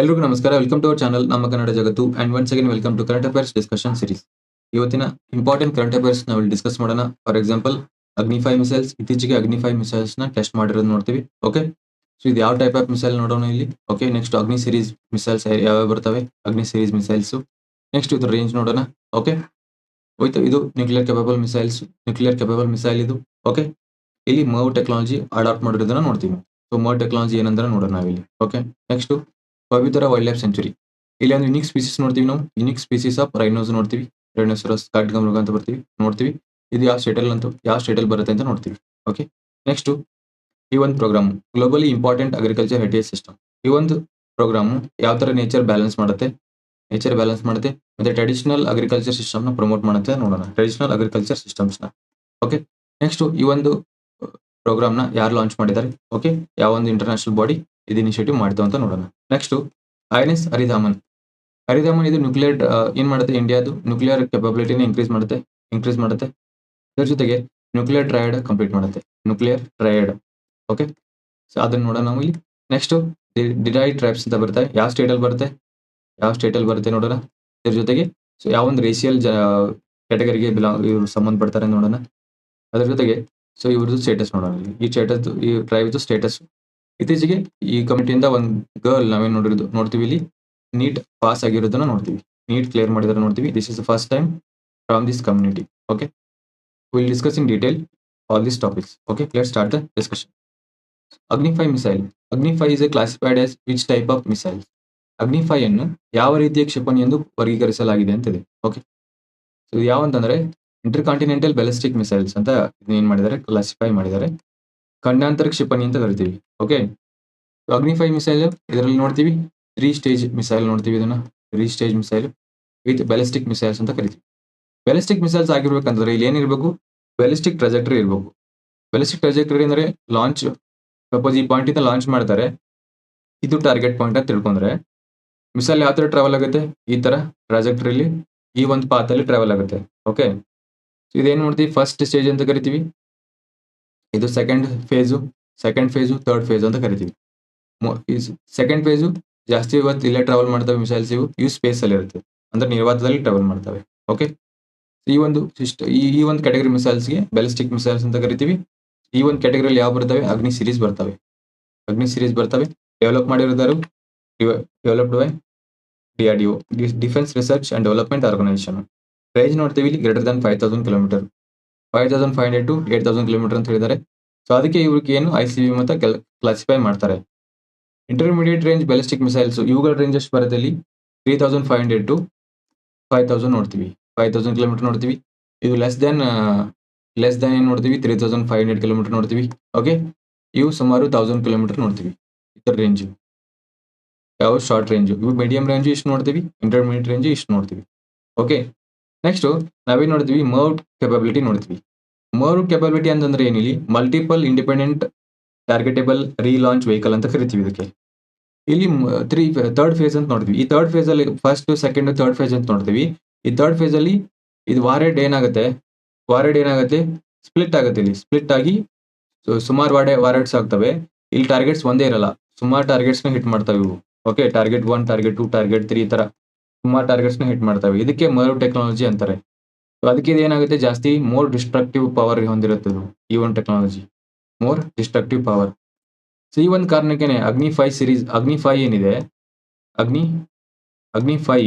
ಎಲ್ರಿಗೂ ನಮಸ್ಕಾರ. Welcome to our channel ನಮ್ಮ ಕನ್ನಡ ಜಗತ್ತು. And once again welcome to current affairs discussion series ಇವತ್ತಿನ ಇಂಪಾರ್ಟೆಂಟ್ ಕರೆಂಟ್ ಅಫೇರ್ಸ್ ನಾವು ಡಿಸ್ಕಸ್ ಮಾಡೋಣ. ಫಾರ್ ಎಕ್ಸಾಂಪಲ್ ಅಗ್ನಿಫೈ ಮಿಸೈಲ್ಸ್ ಇತ್ತೀಚೆಗೆ ಅಗ್ನಿಫೈ ಮಿಸೈಲ್ಸ್ನ ಟೆಸ್ಟ್ ಮಾಡಿರೋದು ನೋಡ್ತೀವಿ. ಓಕೆ ಸೊ ಇದು ಯಾವ ಟೈಪ್ ಆಫ್ ಮಿಸೈಲ್ ನೋಡೋಣ ಇಲ್ಲಿ. Okay next Agni series missiles ಯಾವ್ಯಾವ ಬರ್ತವೆ? ಅಗ್ನಿ ಸೀರೀಸ್ ಮಿಸೈಲ್ಸ್ ನೆಕ್ಸ್ಟ್ ಇದು ರೇಂಜ್ ನೋಡೋಣ. ಓಕೆ ಹೋಯ್ತು. ಇದು nuclear capable missiles nuclear capable missile ಇದು. ಓಕೆ ಇಲ್ಲಿ ಮರ್ವ್ ಟೆಕ್ನಾಲಜಿ ಅಡಾಪ್ಟ್ ಮಾಡಿರೋದನ್ನ ನೋಡ್ತೀವಿ. ಸೊ ಮರ್ವ್ ಟೆಕ್ನಾಲಜಿ ಏನಂದ್ರೆ ನೋಡೋಣ ನಾವಿಲ್ಲಿ. Okay next Pavitra wildlife sanctuary ಇಲ್ಲಿ ಒಂದು ಯುನಿಕ್ ಸ್ಪೀಸೀಸ್ ನೋಡ್ತೀವಿ ನಾವು. ಯುನಿಕ್ ಸ್ಪೀಸೀಸ್ ಆಫ್ ರೈನೋಸ್ ನೋಡ್ತೀವಿ. ರೈನೋಸರಸ್ ಕಾಟ್ಗಮೃಗ ಅಂತ ಬರ್ತೀವಿ. ನೋಡ್ತೀವಿ. ಇದು ಯಾವ ಸ್ಟೇಟಲ್ ಅಂತ, ಯಾವ ಸ್ಟೇಟಲ್ ಬರುತ್ತೆ ಅಂತ ನೋಡ್ತೀವಿ. ಓಕೆ ನೆಕ್ಸ್ಟ್ ಈ ಒಂದು programme globally important agriculture heritage system ಈ ಒಂದು ಪ್ರೋಗ್ರಾಮ್ ಯಾವ ತರ ನೇಚರ್ ಬ್ಯಾಲೆನ್ಸ್ ಮಾಡುತ್ತೆ? ನೇಚರ್ ಬ್ಯಾಲೆನ್ಸ್ ಮಾಡುತ್ತೆ. ಮತ್ತೆ ಟ್ರೆಡಿಷನಲ್ ಅಗ್ರಿಕಲ್ಚರ್ ಸಿಸ್ಟಮ್ನ ಪ್ರಮೋಟ್ ಮಾಡುತ್ತೆ ನೋಡೋಣ. ಟ್ರೆಡಿಷನಲ್ ಅಗ್ರಿಕಲ್ಚರ್ ಸಿಸ್ಟಮ್ಸ್ನ. ಓಕೆ ನೆಕ್ಸ್ಟ್ ಈ ಒಂದು ಪ್ರೋಗ್ರಾಮ್ನ ಯಾರು ಲಾಂಚ್ ಮಾಡಿದ್ದಾರೆ? ಓಕೆ ಯಾವ ಒಂದು ಇಂಟರ್ನ್ಯಾಷನಲ್ ಬಾಡಿ ಇದು ಇನಿಷಿಯೇಟಿವ್ ಮಾಡಿದ್ದು ಅಂತ ನೋಡೋಣ. ನೆಕ್ಸ್ಟ್ ಐ ಎನ್ ಎಸ್ ಹರಿಧಾಮನ್. ಹರಿಧಾಮನ್ ಇದು ನ್ಯೂಕ್ಲಿಯರ್ ಏನ್ ಮಾಡುತ್ತೆ ಇಂಡಿಯಾದು? ನ್ಯೂಕ್ಲಿಯರ್ ಕೆಪಬಿಲಿಟಿನ ಇನ್ಕ್ರೀಸ್ ಮಾಡುತ್ತೆ ಇನ್ಕ್ರೀಸ್ ಮಾಡುತ್ತೆ. ಇದ್ರ ಜೊತೆಗೆ ನ್ಯೂಕ್ಲಿಯರ್ ಟ್ರಯಡ್ ಕಂಪ್ಲೀಟ್ ಮಾಡುತ್ತೆ. ನ್ಯೂಕ್ಲಿಯರ್ ಟ್ರಯಡ್ ಓಕೆ ಸೊ ಅದನ್ನ ನೋಡೋಣ ನಾವು ಇಲ್ಲಿ. ನೆಕ್ಸ್ಟ್ ಡಿಡೈ ಟ್ರೈಬ್ಸ್ ಅಂತ ಬರುತ್ತೆ. ಯಾವ ಸ್ಟೇಟಲ್ಲಿ ಬರುತ್ತೆ? ಯಾವ ಸ್ಟೇಟಲ್ಲಿ ಬರುತ್ತೆ ನೋಡೋಣ. ಇದ್ರ ಜೊತೆಗೆ ಸೊ ಯಾವ ಒಂದು ರೇಷಿಯಲ್ ಕ್ಯಾಟಗರಿಗೆ ಬಿಲಾಂಗ್ ಇವ್ರು ಸಂಬಂಧಪಡ್ತಾರೆ ನೋಡೋಣ. ಅದ್ರ ಜೊತೆಗೆ ಸೊ ಇವ್ರದ್ದು ಸ್ಟೇಟಸ್ ನೋಡೋಣ ಈ ಸ್ಟೇಟಸ್ ಈ ಟ್ರೈಬ್ದು ಸ್ಟೇಟಸ್ ಇತ್ತೀಚೆಗೆ ಈ ಕಮಿಟಿಯಿಂದ ಒಂದು ಗರ್ಲ್ ನಾವೇನು ನೋಡಿರೋದು, ನೋಡ್ತೀವಿ ಇಲ್ಲಿ. ನೀಟ್ ಪಾಸ್ ಆಗಿರೋದನ್ನ ನೋಡ್ತೀವಿ. ನೀಟ್ ಕ್ಲಿಯರ್ ಮಾಡಿದ್ರೆ ನೋಡ್ತೀವಿ. This is the first time from this community okay will discuss in detail all this topics okay clear start the discussion Agni five missile Agni five is a classified as which type of missile Agni five ಅನ್ನು ಯಾವ ರೀತಿಯ ಕ್ಷಿಪಣಿ ಎಂದು ವರ್ಗೀಕರಿಸಲಾಗಿದೆ ಅಂತಿದೆ okay so ಯಾವಂತಂದ್ರೆ inter continental ballistic missiles ಅಂತ ಏನ್ ಮಾಡಿದ್ದಾರೆ ಕ್ಲಾಸಿಫೈ ಮಾಡಿದ್ದಾರೆ ಖಂಡಾಂತರ ಕ್ಷಿಪಣಿ ಅಂತ ಕರಿತೀವಿ. ಓಕೆ ಅಗ್ನಿಫೈ ಮಿಸೈಲ್ ಇದರಲ್ಲಿ ನೋಡ್ತೀವಿ. ತ್ರೀ ಸ್ಟೇಜ್ ಮಿಸೈಲ್ ನೋಡ್ತೀವಿ ಇದನ್ನ. Three stage missile with ballistic missiles ಅಂತ ಕರಿತೀವಿ. ಬೆಲಿಸ್ಟಿಕ್ ಮಿಸೈಲ್ಸ್ ಆಗಿರ್ಬೇಕಂದ್ರೆ ಇಲ್ಲಿ ಏನಿರ್ಬೇಕು? ಬ್ಯಾಲಿಸ್ಟಿಕ್ ಟ್ರಜೆಕ್ಟರಿ ಇರಬೇಕು. ಬೆಲಿಸ್ಟಿಕ್ ಟ್ರಜೆಕ್ಟರಿ ಅಂದ್ರೆ ಲಾಂಚ್ ಸಪೋಸ್ ಈ ಪಾಯಿಂಟ್ ಇಂದ ಲಾಂಚ್ ಮಾಡ್ತಾರೆ. ಇದು ಟಾರ್ಗೆಟ್ ಪಾಯಿಂಟ್ ಅಂತ ತಿಳ್ಕೊಂಡ್ರೆ ಮಿಸೈಲ್ ಯಾವ ಥರ ಟ್ರಾವೆಲ್ ಆಗುತ್ತೆ? ಈ ತರ ಟ್ರಾಜೆಕ್ಟರಿಲಿ ಈ ಒಂದು ಪಾತಲ್ಲಿ ಟ್ರಾವೆಲ್ ಆಗುತ್ತೆ. ಓಕೆ ಇದೇನ್ ಮಾಡ್ತೀವಿ? ಫಸ್ಟ್ ಸ್ಟೇಜ್ ಅಂತ ಕರಿತೀವಿ. ಇದು second phase second phase third phase ಅಂತ ಕರಿತೀವಿ. ಸೆಕೆಂಡ್ ಫೇಸು ಜಾಸ್ತಿ ಇವತ್ತು ಇಲ್ಲೇ ಟ್ರಾವೆಲ್ ಮಾಡ್ತವೆ ಮಿಸೈಲ್ಸ್ ಇವು ಇವು ಸ್ಪೇಸ್ ಅಲ್ಲಿ ಇರುತ್ತೆ. ಅಂದ್ರೆ ನಿರ್ವಾತದಲ್ಲಿ ಟ್ರಾವೆಲ್ ಮಾಡ್ತವೆ. ಓಕೆ ಈ ಒಂದು ಸಿಸ್ಟ್ ಈ ಒಂದು ಕ್ಯಾಟಗರಿ ಮಿಸೈಲ್ಸ್ಗೆ ಬ್ಯಾಲಿಸ್ಟಿಕ್ ಮಿಸೈಲ್ಸ್ ಅಂತ ಕರಿತೀವಿ. ಈ ಒಂದು ಕ್ಯಾಟಗರಿಯಲ್ಲಿ ಯಾವ ಬರ್ತವೆ? ಅಗ್ನಿ ಸಿರೀಸ್ ಬರ್ತವೆ. ಅಗ್ನಿ ಸಿರೀಸ್ ಬರ್ತವೆ. Develop ಮಾಡಿರೋದಾರು developed by DRDO defence research and development organisation range ನೋಡ್ತೀವಿ ಇಲ್ಲಿ greater than five thousand kilometre five thousand five hundred to eight thousand kilometre ಅಂತ ಹೇಳಿದ್ದಾರೆ. ಸೊ ಅದಕ್ಕೆ ಇವ್ರಿಗೆ ಏನು ಐ ಸಿ ಬಿ ಮತ್ತು ಕ್ಲಾಸಿಫೈ ಮಾಡ್ತಾರೆ. ಇಂಟರ್ಮೀಡಿಯೇಟ್ ರೇಂಜ್ ಬೆಲಿಸ್ಟಿಕ್ ಮಿಸೈಲ್ಸ್ ಇವುಗಳ ರೇಂಜ್ ಎಷ್ಟು ಬರುತ್ತೆ three thousand five hundred to five thousand ನೋಡ್ತೀವಿ. ಫೈವ್ ತೌಸಂಡ್ ಕಿಲೋಮೀಟರ್ ನೋಡ್ತೀವಿ. ಇದು ಲೆಸ್ ದೆನ್ ಲೆಸ್ ದೆನ್ ಏನು ನೋಡ್ತೀವಿ? Three thousand five hundred kilometre ನೋಡ್ತೀವಿ. ಓಕೆ ಇವು ಸುಮಾರು ತೌಸಂಡ್ ಕಿಲೋಮೀಟರ್ ನೋಡ್ತೀವಿ. ಇದರ ರೇಂಜ್ ಯಾವ ಶಾರ್ಟ್ ರೇಂಜು ಇವು ಮೀಡಿಯಂ ರೇಂಜ್ ಇಷ್ಟು ನೋಡ್ತೀವಿ? ಇಂಟರ್ಮೀಡಿಯೇಟ್ ರೇಂಜ್ ಇಷ್ಟು ನೋಡ್ತೀವಿ? ಓಕೆ ನೆಕ್ಸ್ಟ್ ನಾವೇನ್ ನೋಡಿದ್ವಿ ಮರ್ವ್ ಕೆಪಬಿಲಿಟಿ ನೋಡಿದ್ವಿ. ಮರ್ವ್ ಕೆಪಬಿಲಿಟಿ ಅಂತಂದ್ರೆ ಏನಿಲ್ಲಿ? Multiple independent targetable relaunch vehicle ಅಂತ ಕರಿತೀವಿ ಇದಕ್ಕೆ. ಇಲ್ಲಿ ತ್ರೀ ತರ್ಡ್ ಫೇಸ್ ಅಂತ ನೋಡಿದ್ವಿ. ಈ ಥರ್ಡ್ ಫೇಸ್ ಅಲ್ಲಿ ಫಸ್ಟ್ ಸೆಕೆಂಡ್ ಥರ್ಡ್ ಫೇಸ್ ಅಂತ ನೋಡ್ತೀವಿ. ಈ ಥರ್ಡ್ ಫೇಸ್ ಅಲ್ಲಿ ಇದು ವಾರೆಡ್ ಏನಾಗುತ್ತೆ? ವಾರೆಡ್ ಏನಾಗುತ್ತೆ? ಸ್ಪ್ಲಿಟ್ ಆಗುತ್ತೆ ಇಲ್ಲಿ. ಸ್ಪ್ಲಿಟ್ ಆಗಿ ಸುಮಾರು ವಾಡೆ ವಾರೆಡ್ಸ್ ಆಗ್ತವೆ ಇಲ್ಲಿ ಟಾರ್ಗೆಟ್ಸ್ ಒಂದೇ ಇರಲ್ಲ. ಸುಮಾರು ಟಾರ್ಗೆಟ್ಸ್ನ ಹಿಟ್ ಮಾಡ್ತವೆ ಇವು. Okay target one target two target three ಈ ತರ. ಸುಮಾರು ಟಾರ್ಗೆಟ್ಸ್ನ ಹಿಟ್ ಮಾಡ್ತವೆ. ಇದಕ್ಕೆ ಮರ್ವ್ ಟೆಕ್ನಾಲಜಿ ಅಂತಾರೆ. ಸೊ ಅದಕ್ಕೆ ಇದೇನಾಗುತ್ತೆ ಜಾಸ್ತಿ ಮೋರ್ ಡಿಸ್ಟ್ರಕ್ಟಿವ್ ಪವರ್ ಹೊಂದಿರುತ್ತೆ ಈ ಒಂದು technology more destructive power so ಈ ಒಂದು ಕಾರಣಕ್ಕೇನೆ ಅಗ್ನಿ ಫೈ ಸಿರೀಸ್ ಅಗ್ನಿ ಫೈ ಏನಿದೆ? ಅಗ್ನಿ ಅಗ್ನಿ ಫೈ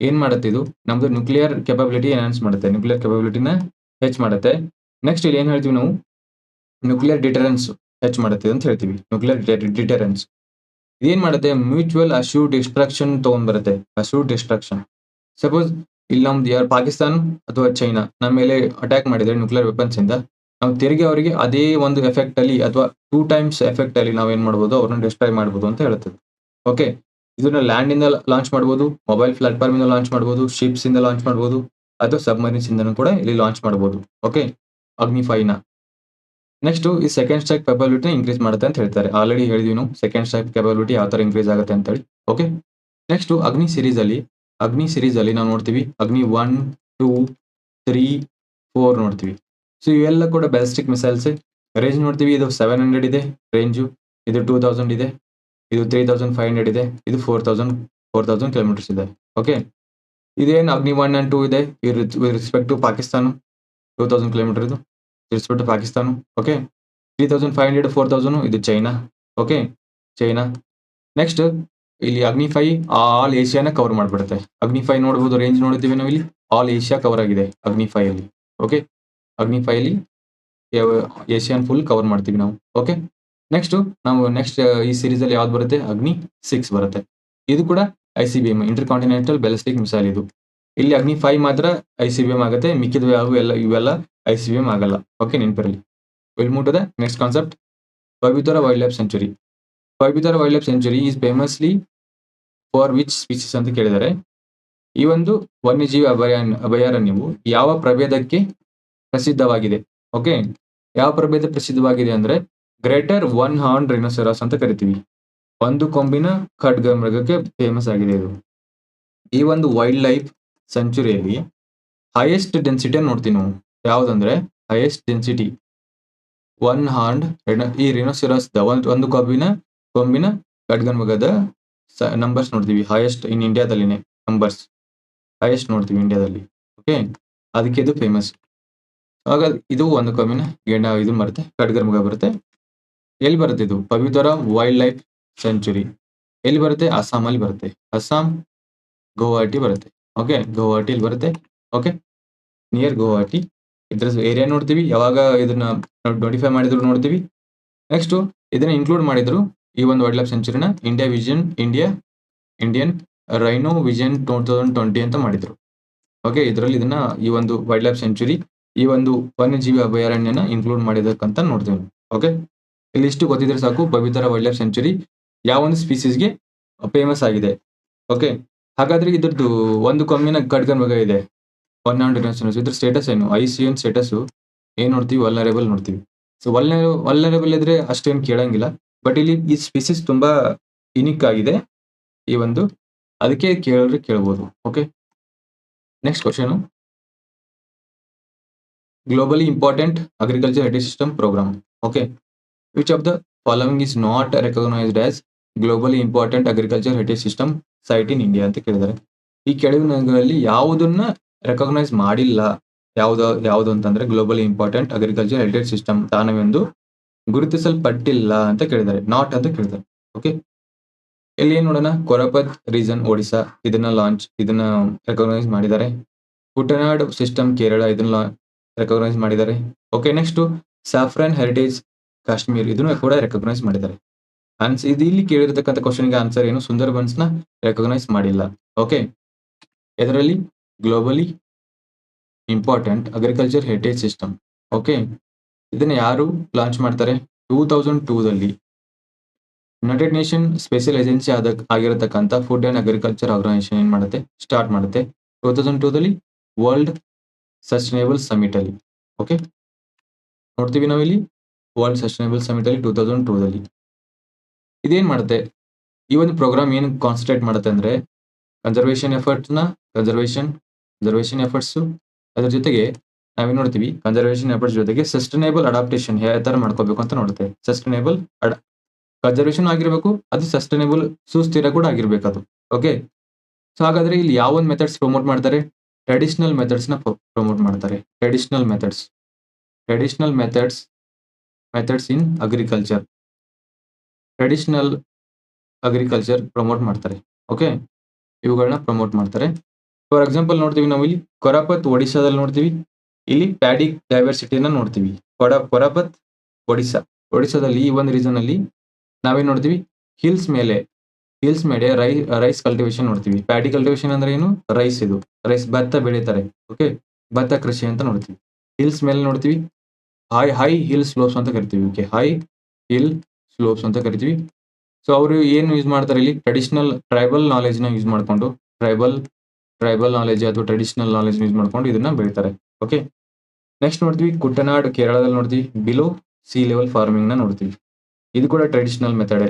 ಏನ್ ಮಾಡುತ್ತೆ ಇದು? ನಮ್ದು ನ್ಯೂಕ್ಲಿಯರ್ ಕೆಪಬಿಲಿಟಿ ಎನ್ಹಾನ್ಸ್ ಮಾಡುತ್ತೆ. ನ್ಯೂಕ್ಲಿಯರ್ ಕೆಪಬಿಲಿಟಿನ ಹೆಚ್ಚು ಮಾಡುತ್ತೆ. ನೆಕ್ಸ್ಟ್ ಇಲ್ಲಿ ಏನು ಹೇಳ್ತೀವಿ ನಾವು? ನ್ಯೂಕ್ಲಿಯರ್ ಡಿಟರೆನ್ಸ್ ಹೆಚ್ಚು ಮಾಡುತ್ತೆ ಅಂತ ಹೇಳ್ತೀವಿ. ನ್ಯೂಕ್ಲಿಯರ್ ಡಿಟರೆನ್ಸ್ ಇದೇನ್ ಮಾಡುತ್ತೆ? ಮ್ಯೂಚುವಲ್ ಅಶ್ಯೂ ಡಿಸ್ಟ್ರಕ್ಷನ್ ತಗೊಂಡ್ಬರುತ್ತೆ. ಅಶ್ಯೂ ಡಿಸ್ಟ್ರಕ್ಷನ್ ಸಪೋಸ್ ಇಲ್ಲಿ ನಮ್ದು ಯಾರು ಪಾಕಿಸ್ತಾನ ಅಥವಾ ಚೈನಾ ನಮ್ಮ ಮೇಲೆ ಅಟ್ಯಾಕ್ ಮಾಡಿದ್ರೆ ನ್ಯೂಕ್ಲಿಯರ್ ವೆಪನ್ಸ್ ಇಂದ, ನಾವು ತಿರುಗಿ ಅವರಿಗೆ ಅದೇ ಒಂದು ಎಫೆಕ್ಟ್ ಅಲ್ಲಿ ಅಥವಾ ಟೂ ಟೈಮ್ಸ್ ಎಫೆಕ್ಟ್ ಅಲ್ಲಿ ನಾವು ಏನ್ ಮಾಡ್ಬೋದು? ಅವ್ರನ್ನ ಡಿಸ್ಟ್ರಾಯ್ ಮಾಡ್ಬೋದು ಅಂತ ಹೇಳ್ತದೆ. ಓಕೆ ಇದನ್ನ ಲ್ಯಾಂಡ್ ಇಂದ ಲಾಂಚ್ ಮಾಡ್ಬೋದು ಮೊಬೈಲ್ ಪ್ಲಾಟ್ಫಾರ್ಮ್ ಇಂದ ಲಾಂಚ್ ಮಾಡ್ಬೋದು ಶಿಪ್ಸ್ ಇಂದ ಲಾಂಚ್ ಮಾಡ್ಬೋದು, ಅಥವಾ ಸಬ್ಮರೀನ್ಸ್ ಇಂದನೂ ಕೂಡ ಇಲ್ಲಿ ಲಾಂಚ್ ಮಾಡ್ಬೋದು. ಓಕೆ ಅಗ್ನಿಫೈನ. ನೆಕ್ಸ್ಟ್ ಈ ಸೆಕೆಂಡ್ ಸ್ಟ್ರೈಕ್ ಕೆಪಬಿಲಿಟಿ ಇನ್ಕ್ರೀಸ್ ಮಾಡುತ್ತೆ ಅಂತ ಹೇಳ್ತಾರೆ. ಆಲ್ರೆಡಿ ಹೇಳಿದ್ವಿ ಸೆಕೆಂಡ್ ಸ್ಟ್ರೈಕ್ ಕೆಪಬಿಲಿಟಿ ಯಾವ ತರ ಇನ್ಕ್ರೀಸ್ ಆಗುತ್ತೆ ಅಂತ ಹೇಳಿ. ಓಕೆ ನೆಕ್ಸ್ಟ್ ಅಗ್ನಿ ಸೀರೀಸ್ ಅಲ್ಲಿ ಅಗ್ನಿ ಸೀರೀಸ್ ಅಲ್ಲಿ ನಾವು ನೋಡ್ತೀವಿ Agni one two three four ನೋಡ್ತೀವಿ. ಸೊ ಇವೆಲ್ಲ ಕೂಡ ಬ್ಯಾಲಿಸ್ಟಿಕ್ ಮಿಸೈಲ್ಸ್ ರೇಂಜ್ ನೋಡ್ತೀವಿ, ಇದು ಸೆವೆನ್ ಹಂಡ್ರೆಡ್ ಇದೆ ರೇಂಜು ಇದು ಟೂ ತೌಸಂಡ್ ಇದೆ, ಇದು ತ್ರೀ ತೌಸಂಡ್ ಫೈವ್ ಹಂಡ್ರೆಡ್ ಇದೆ, ಇದು four thousand four thousand kilometres ಇದೆ. ಓಕೆ ಇದೇನು ಅಗ್ನಿ ಒನ್ ಆ್ಯಂಡ್ ಟೂ ಇದೆ with respect to Pakistan two thousand kilometre ಇದು. Respect to Pakistan okay three thousand five hundred four thousand ಇದು China okay China next ಇಲ್ಲಿ ಅಗ್ನಿ five all ಏಷ್ಯಾನ cover ಮಾಡ್ಬಿಡುತ್ತೆ. Agni five ನೋಡ್ಬೋದು ರೇಂಜ್ ನೋಡಿದ್ದೀವಿ ನಾವು ಇಲ್ಲಿ ಆಲ್ ಏಷ್ಯಾ ಕವರ್ ಆಗಿದೆ ಅಗ್ನಿ ಫೈ ಅಲ್ಲಿ ಓಕೆ ಅಗ್ನಿ ಫೈ ಅಲ್ಲಿ ಏಷ್ಯಾನ್ ಫುಲ್ ಕವರ್ ಮಾಡ್ತೀವಿ ನಾವು ಓಕೆ ನೆಕ್ಸ್ಟ್ ನಾವು ನೆಕ್ಸ್ಟ್ ಈ ಸೀರೀಸಲ್ಲಿ ಯಾವ್ದು ಬರುತ್ತೆ? ಅಗ್ನಿ ಸಿಕ್ಸ್ ಬರುತ್ತೆ. ಇದು ಕೂಡ I C B M inter continental ballistic missile ಇದು. ಇಲ್ಲಿ ಅಗ್ನಿ ಫೈವ್ ಮಾತ್ರ ಐ ಸಿ ಬಿ ಎಂ ಆಗುತ್ತೆ. ಮಿಕ್ಕಿದ ಯಾವ ಎಲ್ಲ ಇವೆಲ್ಲ ಐ ಸಿ ಆಗಲ್ಲ ಓಕೆ ನೆನಪಿರಲಿ. Will move to the next concept Pobitora wild life sanctuary Pobitora wild life sanctuary is famously for which species ಅಂತ ಕೇಳಿದ್ದಾರೆ ಈ ಒಂದು ವನ್ಯಜೀವಿ ಅಭಯಾರಣ್ಯ ಅಭಯಾರಣ್ಯವು ಯಾವ ಪ್ರಭೇದಕ್ಕೆ ಪ್ರಸಿದ್ಧವಾಗಿದೆ? ಓಕೆ ಯಾವ ಪ್ರಭೇದ ಪ್ರಸಿದ್ಧವಾಗಿದೆ ಅಂದ್ರೆ ಗ್ರೇಟರ್ ಒನ್ ಹಾರ್ನ್ ರಿನೋಸೆರಾಸ್ ಅಂತ ಕರಿತೀವಿ. ಒಂದು ಕೊಂಬಿನ ಖಡ್ಗ ಮೃಗಕ್ಕೆ ಫೇಮಸ್ ಆಗಿದೆ ಇದು. ಈ ಒಂದು ವೈಲ್ಡ್ ಲೈಫ್ ಸೆಂಚುರಿಯಲ್ಲಿ ಹೈಯೆಸ್ಟ್ ಡೆನ್ಸಿಟಿ ನೋಡ್ತೀವಿ ನಾವು. ಯಾವ್ದಂದ್ರೆ ಹೈಯೆಸ್ಟ್ ಡೆನ್ಸಿಟಿ ಒನ್ ಹಾಂಡ್ ಈ ರಿನೋಸಿರಸ್ ಒಂದು ಒಂದು ಕೊಂಬಿನ ಕೊಂಬಿನ ಖಡ್ಗ ಮೃಗದ ನಂಬರ್ಸ್ ನೋಡ್ತೀವಿ. ಹೈಯೆಸ್ಟ್ ಇನ್ ಇಂಡಿಯಾದಲ್ಲಿನೇ ನಂಬರ್ಸ್ ಹೈಯೆಸ್ಟ್ ನೋಡ್ತೀವಿ ಇಂಡಿಯಾದಲ್ಲಿ ಓಕೆ ಅದಕ್ಕೆ ಇದು ಫೇಮಸ್ ಆಗ ಇದು ಒಂದು ಕಮ್ಮಿನ ಗೆಂಡ ಇದು ಬರುತ್ತೆ ಖಡ್ಗರ್ ಮೃಗ ಬರುತ್ತೆ. ಎಲ್ಲಿ ಬರುತ್ತೆ ಇದು? ಪವಿತ್ರ ವೈಲ್ಡ್ ಲೈಫ್ ಸೆಂಚುರಿ ಎಲ್ಲಿ ಬರುತ್ತೆ? ಅಸ್ಸಾಂ ಅಲ್ಲಿ ಬರುತ್ತೆ. ಅಸ್ಸಾಂ, ಗುವಾಹಟಿ ಬರುತ್ತೆ. ಓಕೆ ಗುವಾಹಟಿಲಿ ಬರುತ್ತೆ. Okay near Guwahati. ಇದ್ರ ಏರಿಯಾ ನೋಡ್ತೀವಿ. ಯಾವಾಗ ಇದನ್ನ ನೋಟಿಫೈ ಮಾಡಿದ್ರು ನೋಡ್ತೀವಿ. ನೆಕ್ಸ್ಟ್ ಇದನ್ನ ಇನ್ಕ್ಲೂಡ್ ಮಾಡಿದ್ರು ಈ ಒಂದು wild life ಸೆಂಚುರಿನ India vision India Indian rhino vision two thousand twenty ಅಂತ ಮಾಡಿದ್ರು. ಓಕೆ ಇದರಲ್ಲಿ ಇದನ್ನ ಈ ಒಂದು ವೈಲ್ಡ್ ಲೈಫ್ ಸೆಂಚುರಿ ಈ ಒಂದು ವನ್ಯಜೀವಿ ಅಭಯಾರಣ್ಯನ ಇನ್ಕ್ಲೂಡ್ ಮಾಡಿದಕ್ಕಂತ ನೋಡ್ತೀವಿ. ಓಕೆ ಇಲ್ಲಿ ಇಷ್ಟು ಗೊತ್ತಿದ್ರೆ ಸಾಕು, ಪವಿತ್ರ ವೈಲ್ಡ್ ಲೈಫ್ ಸೆಂಚುರಿ ಯಾವ ಒಂದು ಸ್ಪೀಸೀಸ್ಗೆ ಫೇಮಸ್ ಆಗಿದೆ. ಓಕೆ ಹಾಗಾದ್ರೆ ಇದ್ರದ್ದು ಒಂದು ಕಮ್ಮಿನ ಖಡ್ಗನ್ ಮಗ ಇದೆ. ಒನ್ ನಾಟ್ ಇದ್ರ ಸ್ಟೇಟಸ್ ಏನು? ಐ ಸಿ ಎನ್ ಸ್ಟೇಟಸ್ಸು ಏನು ನೋಡ್ತೀವಿ? ವಲ್ನರೇಬಲ್ ನೋಡ್ತೀವಿ. ಸೊ ವಲ್ನ ವಲ್ನರೇಬಲ್ ಇದ್ರೆ ಅಷ್ಟೇನು ಕೇಳಂಗಿಲ್ಲ. ಬಟ್ ಇಲ್ಲಿ ಈ ಸ್ಪೀಸಿಸ್ ತುಂಬಾ ಯುನಿಕ್ ಆಗಿದೆ ಈ ಒಂದು. ಅದಕ್ಕೆ ಕೇಳಿದ್ರೆ ಕೇಳ್ಬೋದು. Okay next question globally important agriculture heritage system programme okay which of the following is not recognised as globally important agriculture heritage system site in India ಅಂತ ಕೇಳಿದ್ದಾರೆ. ಈ ಕೆಳಗಿನಲ್ಲಿ ಯಾವುದನ್ನ ರೆಕಗ್ನೈಸ್ ಮಾಡಿಲ್ಲ ಯಾವುದೋ, ಯಾವುದು ಅಂತಂದ್ರೆ globally important agriculture heritage system ತಾನವೆಂದು ಗುರುತಿಸಲ್ಪಟ್ಟಿಲ್ಲ ಅಂತ ಕೇಳಿದ್ದಾರೆ. ನಾಟ್ ಅಂತ ಕೇಳಿದ್ದಾರೆ. ಓಕೆ ಇಲ್ಲಿ ಏನ್ ನೋಡೋಣ ಕೊರಪತ್ ರೀಸನ್ ಒಡಿಸಾ ಇದನ್ನ ಲಾಂಚ್ ಇದನ್ನ ರೆಕಗ್ನೈಸ್ ಮಾಡಿದ್ದಾರೆ. ಕುಟನಾಡ್ ಸಿಸ್ಟಮ್ ಕೇರಳ ಇದನ್ನ ರೆಕಗ್ನೈಸ್ ಮಾಡಿದ್ದಾರೆ. Okay next saffron heritage Kashmir ಇದನ್ನು ಕೂಡ ರೆಕಗ್ನೈಸ್ ಮಾಡಿದ್ದಾರೆ. ಆನ್ಸ್ ಇದು ಇಲ್ಲಿ ಕೇಳಿರ್ತಕ್ಕಂಥ ಕ್ವಶನ್ಗೆ ಆನ್ಸರ್ ಏನು? ಸುಂದರ್ಬನ್ಸ್ನ ರೆಕಗ್ನೈಸ್ ಮಾಡಿಲ್ಲ. ಓಕೆ ಇದರಲ್ಲಿ globally important agriculture heritage system okay ಇದನ್ನ ಯಾರು ಲಾಂಚ್ ಮಾಡ್ತಾರೆ? ಟೂ ತೌಸಂಡ್ ಟೂದಲ್ಲಿ ಯುನೈಟೆಡ್ ನೇಷನ್ ಸ್ಪೆಷಲ್ ಏಜೆನ್ಸಿ ಆದ ಆಗಿರತಕ್ಕಂಥ ಫುಡ್ ಅಂಡ್ ಅಗ್ರಿಕಲ್ಚರ್ ಆರ್ಗನೈಸೇಷನ್ ಏನ್ ಮಾಡುತ್ತೆ? ಸ್ಟಾರ್ಟ್ ಮಾಡುತ್ತೆ. ಟೂ ತೌಸಂಡ್ ಟೂದಲ್ಲಿ ವರ್ಲ್ಡ್ ಸಸ್ಟೈನೇಬಲ್ ಸಮಿಟಲ್ಲಿ ಓಕೆ ನೋಡ್ತೀವಿ ನಾವಿಲ್ಲಿ? ವರ್ಲ್ಡ್ ಸಸ್ಟೈನೇಬಲ್ ಸಮಿಟಲ್ಲಿ ಟೂ ತೌಸಂಡ್ ಟೂದಲ್ಲಿ ಇದೇನ್ ಮಾಡುತ್ತೆ? ಈ ಒಂದು ಪ್ರೋಗ್ರಾಮ್ ಏನು ಕಾನ್ಸಂಟ್ರೇಟ್ ಮಾಡುತ್ತೆ ಅಂದ್ರೆ ಕನ್ಸರ್ವೇಷನ್ ಎಫರ್ಟ್ಸ್ನ ಕನ್ಸರ್ವೇಷನ್ ಕನ್ಸರ್ವೇಷನ್ ಎಫರ್ಟ್ಸ್ ಅದ್ರ ಜೊತೆಗೆ ನಾವೇನು ನೋಡ್ತೀವಿ ಕನ್ಸರ್ವೇಷನ್ ಎಫರ್ಟ್ಸ್ ಜೊತೆಗೆ ಸಸ್ಟೈನೇಬಲ್ ಅಡಾಪ್ಟೇಷನ್ ಯಾವ ತರ ಮಾಡ್ಕೋಬೇಕು ಅಂತ ನೋಡುತ್ತೆ. ಸಸ್ಟೈನೇಬಲ್ ಅಡ ಕನ್ಸರ್ವೇಷನ್ ಆಗಿರ್ಬೇಕು, ಅದು ಸಸ್ಟೈನೇಬಲ್ ಸುಸ್ಥಿರ ಕೂಡ ಆಗಿರ್ಬೇಕು ಅದು. ಓಕೆ ಸೊ ಹಾಗಾದ್ರೆ ಇಲ್ಲಿ ಯಾವ ಒಂದು ಮೆಥಡ್ಸ್ ಪ್ರಮೋಟ್ ಮಾಡ್ತಾರೆ? ಟ್ರೆಡಿಷನಲ್ ಮೆಥಡ್ಸ್ನ ಪ್ರಮೋಟ್ ಮಾಡ್ತಾರೆ. Traditional methods traditional methods methods in agriculture traditional agriculture promote ಮಾಡ್ತಾರೆ. ಓಕೆ ಇವುಗಳನ್ನ ಪ್ರಮೋಟ್ ಮಾಡ್ತಾರೆ. ಫಾರ್ ಎಕ್ಸಾಂಪಲ್ ನೋಡ್ತೀವಿ ನಾವು ಇಲ್ಲಿ ಕೊರಾಪತ್ ಒಡಿಶಾದಲ್ಲಿ ನೋಡ್ತೀವಿ. ಇಲ್ಲಿ ಪ್ಯಾಡಿ ಡೈವರ್ಸಿಟಿನ ನೋಡ್ತೀವಿ. ಕೊಡ, ಕೊರಾಪತ್ ಒಡಿಶಾ. ಒಡಿಶಾದಲ್ಲಿ ಈ ಒಂದು ರೀಸನ್ ಅಲ್ಲಿ ನಾವೇನ್ ನೋಡ್ತೀವಿ? ಹಿಲ್ಸ್ ಮೇಲೆ ಹಿಲ್ಸ್ ಮೇಲೆ ರೈ ರೈಸ್ ಕಲ್ಟಿವೇಶನ್ ನೋಡ್ತೀವಿ. ಪ್ಯಾಡಿ ಕಲ್ಟಿವೇಶನ್ ಅಂದ್ರೆ ಏನು? ರೈಸ್ ಇದು. ರೈಸ್ ಭತ್ತ ಬೆಳೀತಾರೆ. ಓಕೆ ಭತ್ತ ಕೃಷಿ ಅಂತ ನೋಡ್ತೀವಿ. ಹಿಲ್ಸ್ ಮೇಲೆ ನೋಡ್ತೀವಿ. ಹೈ ಹೈ ಹಿಲ್ ಸ್ಲೋಪ್ಸ್ ಅಂತ ಕರಿತೀವಿ. ಓಕೆ ಹೈ ಹಿಲ್ ಸ್ಲೋಪ್ಸ್ ಅಂತ ಕರಿತೀವಿ. ಸೊ ಅವರು ಏನು ಯೂಸ್ ಮಾಡ್ತಾರೆ ಇಲ್ಲಿ? ಟ್ರೆಡಿಷನಲ್ ಟ್ರೈಬಲ್ ನಾಲೆಜ್ನ ಯೂಸ್ ಮಾಡ್ಕೊಂಡು ಟ್ರೈಬಲ್ ಟ್ರೈಬಲ್ ನಾಲೆಜ್ ಅಥವಾ ಟ್ರೆಡಿಷನಲ್ ನಾಲೆಜ್ ಯೂಸ್ ಮಾಡ್ಕೊಂಡು ಇದನ್ನ ಬೆಳಿತಾರೆ. ಓಕೆ ನೆಕ್ಸ್ಟ್ ನೋಡ್ತೀವಿ ಕುಟ್ಟನಾಡ್ ಕೇರಳದಲ್ಲಿ ನೋಡ್ತೀವಿ ಬಿಲೋ ಸಿ ಲೆವೆಲ್ ಫಾರ್ಮಿಂಗ್ನ ನೋಡ್ತೀವಿ. ಇದು ಕೂಡ traditional method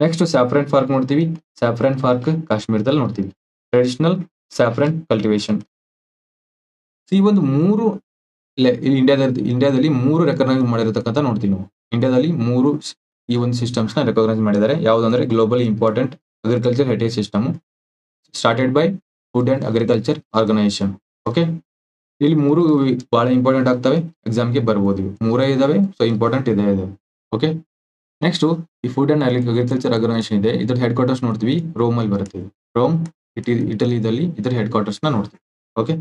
next saffron park ನೋಡ್ತೀವಿ ಸ್ಯಾಫ್ರನ್ ಫಾರ್ಕ್ ಕಾಶ್ಮೀರದಲ್ಲಿ ನೋಡ್ತೀವಿ. ಟ್ರೆಡಿಷನಲ್ ಸ್ಯಾಫ್ರನ್ ಕಲ್ಟಿವೇಶನ್ ಈ ಒಂದು ಮೂರು ಇಂಡಿಯಾದ ಇಂಡಿಯಾದಲ್ಲಿ ಮೂರು ರೆಕಗ್ನೈಸ್ ಮಾಡಿರತಕ್ಕಂಥ ನೋಡ್ತೀವಿ ನಾವು. ಇಂಡಿಯಾದಲ್ಲಿ ಮೂರು ಈ ಒಂದು ಸಿಸ್ಟಮ್ಸ್ನ ರೆಕಗ್ನೈಸ್ ಮಾಡಿದ್ದಾರೆ. ಯಾವುದಂದ್ರೆ globally important agriculture heritage system started by food and agriculture organisation okay ಇಲ್ಲಿ ಮೂರು ಬಹಳ ಇಂಪಾರ್ಟೆಂಟ್ ಆಗ್ತವೆ. ಎಕ್ಸಾಮ್ಗೆ ಬರ್ಬೋದು ಮೂರೇ ಇದಾವೆ ಸೊ ಇಂಪಾರ್ಟೆಂಟ್ ಇದೇ ಇದೆ. ಓಕೆ ನೆಕ್ಸ್ಟ್ ಈ ಫುಡ್ ಅಂಡ್ ಅಗ್ರಿಕಲ್ಚರ್ ಆರ್ಗನೈಸೇಷನ್ ಇದೆ. ಇದ್ರ ಹೆಡ್ ಕ್ವಾರ್ಟರ್ಸ್ ನೋಡ್ತೀವಿ. ರೋಮ್ ಅಲ್ಲಿ ಬರುತ್ತೆ. ರೋಮ್ ಇಟಿ ಇಟಲಿದಲ್ಲಿ ಇದ್ರ ಹೆಡ್ ಕ್ವಾರ್ಟರ್ಸ್ನ ನೋಡ್ತೀವಿ. Okay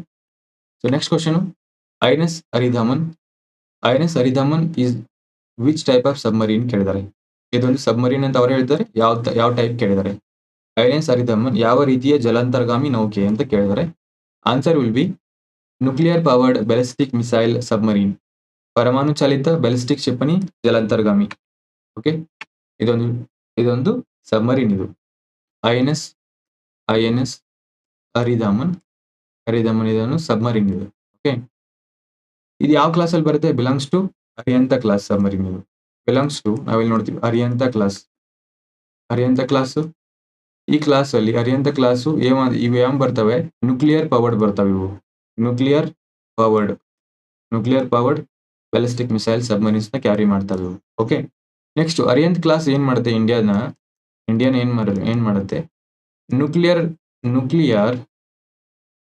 so next question I N S Aridhaman I N S Aridhaman is which type of submarine ಕೇಳಿದ್ದಾರೆ ಇದೊಂದು ಸಬ್ಮರೀನ್ ಅಂತ ಅವರು ಹೇಳ್ತಾರೆ. ಯಾವ ಯಾವ ಟೈಪ್ ಕೇಳಿದ್ದಾರೆ ಐ ಎನ್ ಹರಿಧಾಮನ್ ಯಾವ ರೀತಿಯ ಜಲಾಂತರ್ಗಾಮಿ ನೌಕೆ ಅಂತ ಕೇಳಿದರೆ answer will be nuclear powered ballistic missile submarine ಪರಮಾಣು ಚಾಲಿತ ಬ್ಯಾಲಿಸ್ಟಿಕ್ ಕ್ಷಿಪಣಿ ಜಲಾಂತರ್ಗಾಮಿ. ಓಕೆ ಇದೊಂದು ಇದೊಂದು ಸಬ್ಮರೀನ್ ಇದು. I N S I N S ಹರಿಧಾಮನ್ ಹರಿಧಾಮನ್ ಇದನ್ನು ಸಬ್ಮರೀನ್ ಇದು. ಓಕೆ ಇದು ಯಾವ ಕ್ಲಾಸಲ್ಲಿ ಬರುತ್ತೆ? Belongs to Arihant class submarine ಇದು. ಬಿಲಾಂಗ್ಸ್ ಟು ನಾವಿಲ್ಲಿ ನೋಡ್ತೀವಿ ಅರಿಯಂತ ಕ್ಲಾಸ್ ಅರಿಯಂತ ಕ್ಲಾಸ್ ಈ ಕ್ಲಾಸ್ ಅಲ್ಲಿ ಅರಿಯಂತ ಕ್ಲಾಸು ಏಮ ಇವು ಏನ್ ಬರ್ತವೆ? ನ್ಯೂಕ್ಲಿಯರ್ ಪವರ್ಡ್ ಬರ್ತವೆ ಇವು. Nuclear powered nuclear powered ballistic missile ಸಬ್ಮರೀನ್ಸ್ನ carry ಮಾಡ್ತವೆ ಓಕೆ ನೆಕ್ಸ್ಟ್ ಅರಿಯಂತ್ ಕ್ಲಾಸ್ ಏನ್ ಮಾಡುತ್ತೆ ಇಂಡಿಯಾನ ಇಂಡಿಯನ್ ಏನ್ ಮಾಡ, ಏನ್ ಮಾಡುತ್ತೆ? ನ್ಯೂಕ್ಲಿಯರ್ ನ್ಯೂಕ್ಲಿಯರ್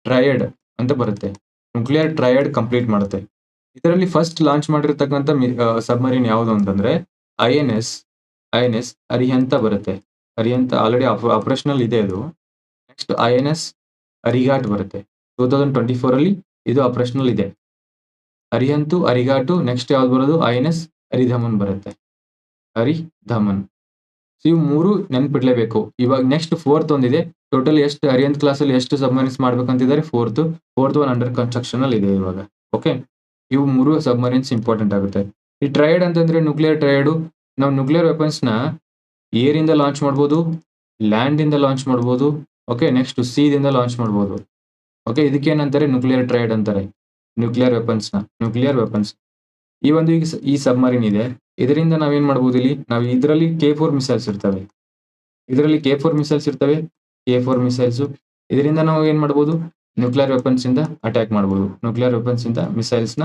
ಟ್ರಯಡ್ ಅಂತ ಬರುತ್ತೆ. ನ್ಯೂಕ್ಲಿಯರ್ ಟ್ರಯಡ್ ಕಂಪ್ಲೀಟ್ ಮಾಡುತ್ತೆ. ಇದರಲ್ಲಿ ಫಸ್ಟ್ ಲಾಂಚ್ ಮಾಡಿರ್ತಕ್ಕಂಥ ಸಬ್ಮರೀನ್ ಯಾವುದು ಅಂತಂದ್ರೆ I N S I N S Arihant ಬರುತ್ತೆ. ಅರಿಹಂತ ಆಲ್ರೆಡಿ ಆಪರೇಷನಲ್ ಇದೆ ಅದು. Next I N S Arighaat ಬರುತ್ತೆ. ಟೂ ತೌಸಂಡ್ ಟ್ವೆಂಟಿ ಫೋರ್ ಅಲ್ಲಿ ಇದು ಆಪರೇಷನಲ್ ಇದೆ. ಅರಿಹಂತು ಅರಿಘಾಟು ನೆಕ್ಸ್ಟ್ ಯಾವ್ದು ಬರೋದು? ಐ ಎನ್ ಎಸ್ ಹರಿಧಮನ್ ಬರುತ್ತೆ. ಹರಿಧಮನ್ ಸೊ ಇವು ಮೂರು ನೆನ್ಪಿಡ್ಲೇಬೇಕು. ಇವಾಗ ನೆಕ್ಸ್ಟ್ ಫೋರ್ತ್ ಒಂದಿದೆ. ಟೋಟಲ್ ಎಷ್ಟು, ಅರಿಯಂತ್ ಕ್ಲಾಸ್ ಅಲ್ಲಿ ಎಷ್ಟು submarines ಮಾಡ್ಬೇಕಂತಿದ್ದಾರೆ? Fourth fourth one under construction ಅಲ್ಲಿ ಇದೆ ಇವಾಗ. ಓಕೆ ಇವು ಮೂರು ಸಬ್ಮರೀನ್ಸ್ ಇಂಪಾರ್ಟೆಂಟ್ ಆಗುತ್ತೆ. ಈ ಟ್ರೈಡ್ ಅಂತಂದ್ರೆ ನ್ಯೂಕ್ಲಿಯರ್ ಟ್ರೈಡು ನಾವು ನ್ಯೂಕ್ಲಿಯರ್ ವೆಪನ್ಸ್ ನ ಏರ್ ಇಂದ ಲಾಂಚ್ ಮಾಡ್ಬೋದು ಲ್ಯಾಂಡ್ ಇಂದ ಲಾಂಚ್ ಮಾಡ್ಬೋದು ಓಕೆ ನೆಕ್ಸ್ಟ್ ಸೀದಿಂದ ಲಾಂಚ್ ಮಾಡ್ಬೋದು. ಓಕೆ ಇದಕ್ಕೇನಂತಾರೆ ನ್ಯೂಕ್ಲಿಯರ್ ಟ್ರೈಡ್ ಅಂತಾರೆ. ನ್ಯೂಕ್ಲಿಯರ್ ವೆಪನ್ಸ್ನ ನ್ಯೂಕ್ಲಿಯರ್ ವೆಪನ್ಸ್ ಈ ಒಂದು ಈಗ ಈ ಸಬ್ಮರಿನ್ ಇದೆ. ಇದರಿಂದ ನಾವೇನ್ ಮಾಡ್ಬೋದು ಇಲ್ಲಿ? ನಾವು ಇದರಲ್ಲಿ ಕೆ ಫೋರ್ ಮಿಸೈಲ್ಸ್ ಇರ್ತವೆ. ಇದರಲ್ಲಿ ಕೆ ಫೋರ್ ಮಿಸೈಲ್ಸ್ ಇರ್ತವೆ ಕೆ ಫೋರ್ ಮಿಸೈಲ್ಸ್ ಇದರಿಂದ ನಾವು ಏನ್ ಮಾಡ್ಬೋದು? ನ್ಯೂಕ್ಲಿಯರ್ ವೆಪನ್ಸ್ ಇಂದ ಅಟ್ಯಾಕ್ ಮಾಡ್ಬೋದು. ನ್ಯೂಕ್ಲಿಯರ್ ವೆಪನ್ಸ್ ಇಂದ ಮಿಸೈಲ್ಸ್ನ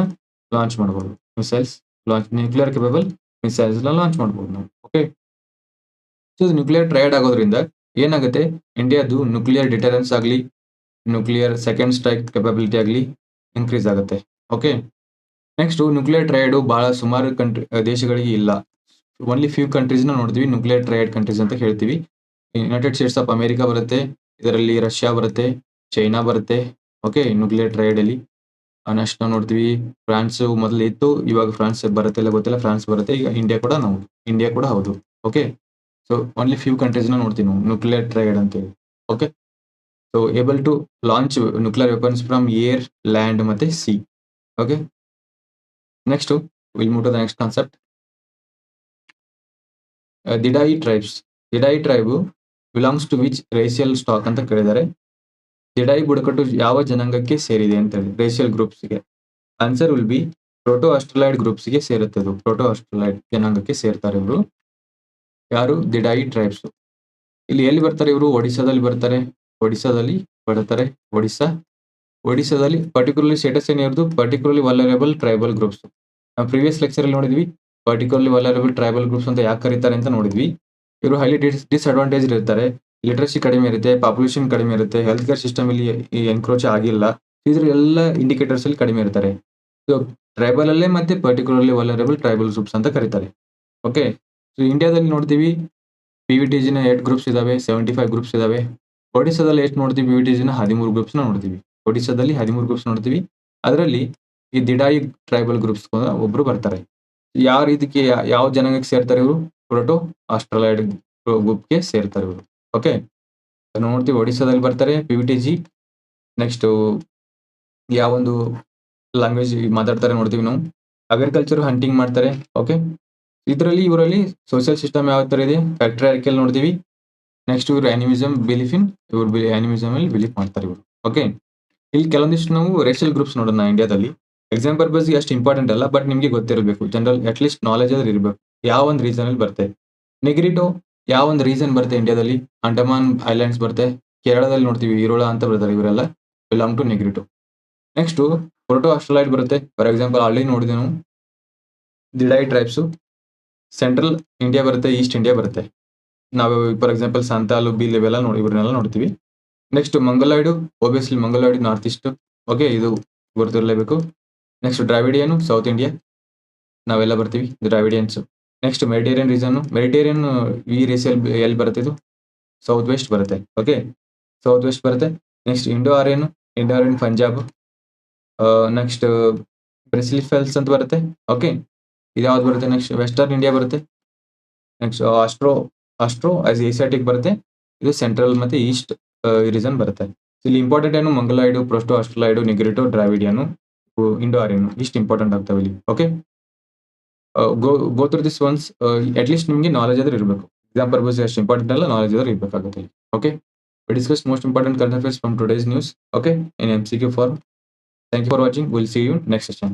ಲಾಂಚ್ ಮಾಡ್ಬೋದು. ಮಿಸೈಲ್ಸ್ ಲಾಂಚ್ ನ್ಯೂಕ್ಲಿಯರ್ ಕೆಪಬಲ್ ಮಿಸೈಲ್ಸ್ನ ಲಾಂಚ್ ಮಾಡ್ಬೋದು ನಾವು. ಓಕೆ ಸೊ ನ್ಯೂಕ್ಲಿಯರ್ ಟ್ರಯಡ್ ಆಗೋದ್ರಿಂದ ಏನಾಗುತ್ತೆ? ಇಂಡಿಯಾದು ನ್ಯೂಕ್ಲಿಯರ್ ಡಿಟರೆನ್ಸ್ ಆಗಲಿ ನ್ಯೂಕ್ಲಿಯರ್ ಸೆಕೆಂಡ್ ಸ್ಟ್ರೈಕ್ ಕೆಪಬಿಲಿಟಿ ಆಗಲಿ ಇನ್ಕ್ರೀಸ್ ಆಗುತ್ತೆ. ಓಕೆ ನೆಕ್ಸ್ಟ್ ನ್ಯೂಕ್ಲಿಯರ್ ಟ್ರೈಡ್ ಬಹಳ ಸುಮಾರು ಕಂಟ್ರಿ ದೇಶಗಳಿಗೆ ಇಲ್ಲ. ಓನ್ಲಿ ಫ್ಯೂ ಕಂಟ್ರೀಸ್ನ ನೋಡ್ತೀವಿ ನ್ಯೂಕ್ಲಿಯರ್ ಟ್ರಯಡ್ ಕಂಟ್ರೀಸ್ ಅಂತ ಹೇಳ್ತೀವಿ. ಯುನೈಟೆಡ್ ಸ್ಟೇಟ್ಸ್ ಆಫ್ ಅಮೆರಿಕಾ ಬರುತ್ತೆ, ಇದರಲ್ಲಿ ರಷ್ಯಾ ಬರುತ್ತೆ ಚೈನಾ ಬರುತ್ತೆ. ಓಕೆ ನ್ಯೂಕ್ಲಿಯರ್ ಟ್ರೈಡ್ ಅಲ್ಲಿ. ನೆಕ್ಸ್ಟ್ ನಾವು ನೋಡ್ತೀವಿ ಫ್ರಾನ್ಸ್ ಮೊದಲು ಇತ್ತು, ಇವಾಗ ಫ್ರಾನ್ಸ್ ಬರುತ್ತೆ ಇಲ್ಲ ಗೊತ್ತಿಲ್ಲ ಫ್ರಾನ್ಸ್ ಬರುತ್ತೆ, ಈಗ ಇಂಡಿಯಾ ಕೂಡ ನಾವು ಇಂಡಿಯಾ ಕೂಡ ಹೌದು. ಓಕೆ ಸೊ ಓನ್ಲಿ ಫ್ಯೂ ಕಂಟ್ರೀಸ್ನ ನೋಡ್ತೀವಿ ನಾವು ನ್ಯೂಕ್ಲಿಯರ್ ಅಂತ ಅಂತೇಳಿ. Okay so able to launch nuclear weapons from air land ಮತ್ತೆ sea okay next will move to the next concept Didayi tribes Didayi tribe belongs to which racial stock ಅಂತ ಕೇಳಿದ್ದಾರೆ. ದಿಡಾಯಿ ಬುಡಕಟ್ಟು ಯಾವ ಜನಾಂಗಕ್ಕೆ ಸೇರಿದೆ ಅಂತ ಹೇಳಿ racial ಗ್ರೂಪ್ಸ್ಗೆ answer will be proto Australoid ಗ್ರೂಪ್ಸ್ಗೆ ಸೇರುತ್ತೆ ಅದು. ಪ್ರೋಟೋ ಆಸ್ಟ್ರಲೈಡ್ ಜನಾಂಗಕ್ಕೆ ಸೇರ್ತಾರೆ ಇವರು. ಯಾರು? ದಿಡಾಯಿ ಟ್ರೈಬ್ಸ್. ಇಲ್ಲಿ ಎಲ್ಲಿ ಬರ್ತಾರೆ ಇವರು? ಒಡಿಶಾದಲ್ಲಿ ಬರ್ತಾರೆ. ಒಡಿಶಾದಲ್ಲಿ ಬರ್ತಾರೆ. ಒಡಿಶಾ ಒಡಿಶಾದಲ್ಲಿ ಪರ್ಟಿಕ್ಯುಲರ್ಲಿ ಸ್ಟೇಟಸ್ ಏನು ಇರೋದು ಪರ್ಟಿಕ್ಯುಲರ್ಲಿ ವಲರೇಬಲ್ ಟ್ರೈಬಲ್ ಗ್ರೂಪ್ಸ್ ನಾವು ಪ್ರೀವಿಯಸ್ ಲೆಕ್ಚರ್ ಅಲ್ಲಿ ನೋಡಿದ್ವಿ ಪರ್ಟಿಕ್ಯುಲರ್ಲಿ ವಲರೇಬಲ್ ಟ್ರೈಬಲ್ ಗ್ರೂಪ್ಸ್ ಅಂತ ಯಾಕೆ ಕರೀತಾರೆ ಅಂತ ನೋಡಿದ್ವಿ. ಇವರು ಹೈಲಿ ಡಿಸ್ ಡಿಸ್ಅಡ್ವಾಂಟೇಜ್ ಇರ್ತಾರೆ. ಲಿಟ್ರಸಿ ಕಡಿಮೆ ಇರುತ್ತೆ ಪಾಪ್ಯುಲೇಷನ್ ಕಡಿಮೆ ಇರುತ್ತೆ ಹೆಲ್ತ್ ಕೇರ್ ಸಿಸ್ಟಮ್ ಇಲ್ಲಿ ಎನ್ಕ್ರೋಚ್ ಆಗಿಲ್ಲ. ಇದ್ರ ಎಲ್ಲ ಇಂಡಿಕೇಟರ್ಸ್ ಅಲ್ಲಿ ಕಡಿಮೆ ಇರ್ತಾರೆ. ಟ್ರೈಬಲ್ ಅಲ್ಲೇ ಮತ್ತೆ ಪರ್ಟಿಕ್ಯುಲರ್ಲಿ ವಲರೇಬಲ್ ಟ್ರೈಬಲ್ ಗ್ರೂಪ್ಸ್ ಅಂತ ಕರೀತಾರೆ. ಓಕೆ ಸೊ ಇಂಡಿಯಾದಲ್ಲಿ ನೋಡ್ತೀವಿ ಪಿ ವಿ ಟಿ ಜಿನ ಏಟ್ ಗ್ರೂಪ್ಸ್ ಇದಾವೆ ಸೆವೆಂಟಿ ಫೈವ್ ಗ್ರೂಪ್ಸ್ ಇದಾವೆ. ಒಡಿಶಾದಲ್ಲಿ ಎಷ್ಟು ನೋಡ್ತೀವಿ ಪಿ ವಿ ಟಿ ಜಿನ ಹದಿಮೂರು ಗ್ರೂಪ್ಸ್ ನೋಡ್ತೀವಿ. ಒಡಿಶಾದಲ್ಲಿ ಹದಿಮೂರು ಗ್ರೂಪ್ಸ್ ನೋಡ್ತೀವಿ. ಅದರಲ್ಲಿ ಈ ದಿಡಾಯಿ ಟ್ರೈಬಲ್ ಗ್ರೂಪ್ಸ್ ಒಬ್ರು ಬರ್ತಾರೆ. ಯಾವ ರೀತಿಗೆ ಯಾವ ಜನಾಂಗಕ್ಕೆ ಸೇರ್ತಾರೆ ಇವರು? ಪ್ರೋಟೋ ಆಸ್ಟ್ರಲೈಡ್ ಗ್ರೂಪ್ಗೆ ಸೇರ್ತಾರೆ ಇವರು. ಓಕೆ ನೋಡ್ತೀವಿ ಒಡಿಶಾದಲ್ಲಿ ಬರ್ತಾರೆ P V T G next ಯಾವೊಂದು ಲ್ಯಾಂಗ್ವೇಜ್ ಮಾತಾಡ್ತಾರೆ ನೋಡ್ತೀವಿ ನಾವು. ಅಗ್ರಿಕಲ್ಚರ್ ಹಂಟಿಂಗ್ ಮಾಡ್ತಾರೆ. ಓಕೆ ಇದರಲ್ಲಿ ಇವರಲ್ಲಿ ಸೋಷಿಯಲ್ ಸಿಸ್ಟಮ್ ಯಾವ ತರ ಇದೆ? ಫ್ಯಾಕ್ಟರಿ ನೋಡ್ತೀವಿ. ನೆಕ್ಸ್ಟ್ ಇವರು ಆನಿಮಿಸಮ್ ಬಿಲೀಫ್ ಇನ್ ಇವರು ಆನಿಮಿಸಮ್ ಅಲ್ಲಿ ಬಿಲೀಫ್ ಮಾಡ್ತಾರೆ ಇವರು. ಓಕೆ ಇಲ್ಲಿ ಕೆಲವೊಂದಿಷ್ಟು ನಾವು ರೇಷಿಯಲ್ ಗ್ರೂಪ್ಸ್ ನೋಡೋಣ ಇಂಡಿಯಾದಲ್ಲಿ ಎಕ್ಸಾಮ್ ಪರ್ಪಸ್ ಅಷ್ಟು ಇಂಪಾರ್ಟೆಂಟ್ ಅಲ್ಲ ಬಟ್ ನಿಮಗೆ ಗೊತ್ತಿರಬೇಕು. ಜನರಲ್ ಅಟ್ಲೀಸ್ಟ್ ನಾಲೆಜ್ ಆದ್ರೆ ಇರಬೇಕು. ಯಾವ ಒಂದು ರೀಸನ್ ಅಲ್ಲಿ ಬರುತ್ತೆ? ನೆಗ್ರಿಟೋ ಯಾವ ಒಂದು ರೀಸನ್ ಬರುತ್ತೆ ಇಂಡಿಯಾದಲ್ಲಿ ಅಂಡಮಾನ್ ಐಲ್ಯಾಂಡ್ಸ್ ಬರುತ್ತೆ. ಕೇರಳದಲ್ಲಿ ನೋಡ್ತೀವಿ ಈರೋಳ ಅಂತ ಬರ್ತಾರೆ ಇವರೆಲ್ಲ. Belong to Negrito next proto Australoid ಬರುತ್ತೆ. ಫಾರ್ ಎಕ್ಸಾಂಪಲ್ ಅಲ್ಲಿ ನೋಡಿದೆ ನಾವು. ದಿಡಾಯಿ ಟ್ರೈಬ್ಸ್ ಸೆಂಟ್ರಲ್ ಇಂಡಿಯಾ ಬರುತ್ತೆ ಈಸ್ಟ್ ಇಂಡಿಯಾ ಬರುತ್ತೆ. ನಾವು ಫಾರ್ ಎಕ್ಸಾಂಪಲ್ ಸಂತಾಲು ಬಿಲ್ ಇವೆಲ್ಲ ನೋಡಿ, ಇವ್ರನ್ನೆಲ್ಲ ನೋಡ್ತೀವಿ. Next Mongoloid obviously Mongoloid north east okay ಇದು ಗೊತ್ತಿರಲೇಬೇಕು ನೆಕ್ಸ್ಟ್ ದ್ರಾವಿಡಿಯನು ಸೌತ್ ಇಂಡಿಯಾ ನಾವೆಲ್ಲ ಬರ್ತೀವಿ Dravidians next Mediterranean reason Mediterranean ಈ ರೇಸಿಯಲ್ಲಿ ಎಲ್ಲಿ ಬರುತ್ತೆ ಇದು? ಸೌತ್ ವೆಸ್ಟ್ ಬರುತ್ತೆ ಓಕೆ ಸೌತ್ ವೆಸ್ಟ್ ಬರುತ್ತೆ. Next Indo Aryan Indo Aryan Punjab next brachycephals ಅಂತ ಬರುತ್ತೆ ಓಕೆ ಇದು ಯಾವ್ದು ಬರುತ್ತೆ ನೆಕ್ಸ್ಟ್ ವೆಸ್ಟರ್ನ್ ಇಂಡಿಯಾ ಬರುತ್ತೆ. Next Austro Austro as Asiatic ಬರುತ್ತೆ. ಇದು ಸೆಂಟ್ರಲ್ ಮತ್ತೆ ಈಸ್ಟ್ ರೀಸನ್ ಬರುತ್ತೆ. ಇಲ್ಲಿ ಇಂಪಾರ್ಟೆಂಟ್ ಏನು? ಮಂಗಲಾಯ್ಡು ಪ್ರೊಸ್ಟೋ ಆಸ್ಟ್ರಲಾಯ್ಡು ನಿಗ್ರಿಟೋ ಡ್ರಾವಿಡಿಯನು ಇಂಡೋ ಆರ್ಯನು ಇಷ್ಟು ಇಂಪಾರ್ಟೆಂಟ್ ಆಗ್ತಾವೆ ಇಲ್ಲಿ. Okay go go through this ones at least ನಿಮಗೆ ನಾಲೆಜ್ ಆದ್ರೆ ಇರಬೇಕು. ಎಕ್ಸಾಮ್ ಪರ್ಪಸ್ ಎಷ್ಟು ಇಂಪಾರ್ಟೆಂಟ್ ಅಲ್ಲ ನಾಲೆಜ್ ಆದ್ರೆ ಇರಬೇಕಾಗುತ್ತೆ okay discuss most important current from today's news okay in M C Q for thank you for watching will see you next session